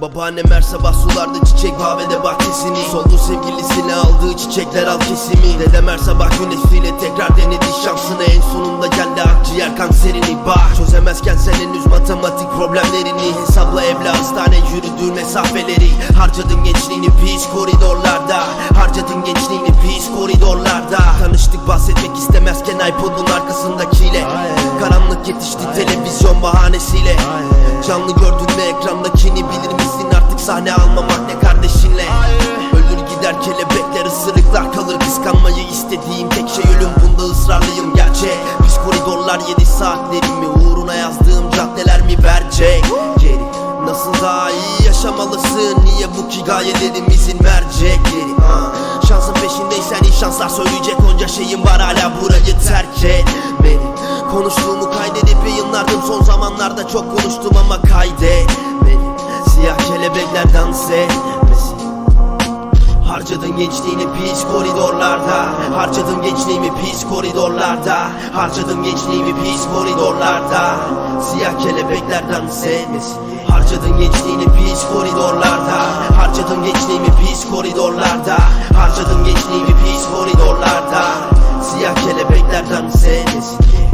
Babaannem her sabah sulardı çiçek kahvede bahçesini Soldu. Sevgilisine aldığı çiçekler al kesimi. Dedem her sabah güneşiyle tekrar denedi şansını. En sonunda geldi akciğer kanserini. Bak çözemezken sen henüz matematik problemlerini Hesapla evle hastane yürüdüğün mesafeleri. Harcadın gençliğini pis koridorlarda. Harcadın gençliğini pis koridorlarda. Tanıştık bahsetmek istemezken iPod'un arkasındakiyle Karanlık yetişti televizyon bahanesiyle. Canlı gördün mü ekrandakini bilir sahne almamak ne kardeşinle? Ölür gider kelebekler ısırıklar kalır. Kıskanmayı istediğim tek şey ölüm. Bunda ısrarlıyım gerçek. Biz koridorlar yedi saatlerimi uğruna yazdığım caddeler mi verecek? Geri nasıl daha iyi yaşamalısın? Niye bu ki gayelerim izin verecek? Geri ha. Şansın peşindeysen iyi şanslar söyleyecek. Onca şeyim var hala burayı terk et. Beni Konuştuğumu kaydedip yayınlardım. Son zamanlarda çok konuştum ama kaydet Harcadın gençliğini pis koridorlarda. Harcadım gençliğimi pis koridorlarda. Harcadım gençliğimi pis koridorlarda. Siyah kelebekler dans etmesin Harcadın gençliğini pis koridorlarda. Harcadım gençliğimi pis koridorlarda. Harcadım gençliğimi pis koridorlarda. Siyah kelebekler dans etmesin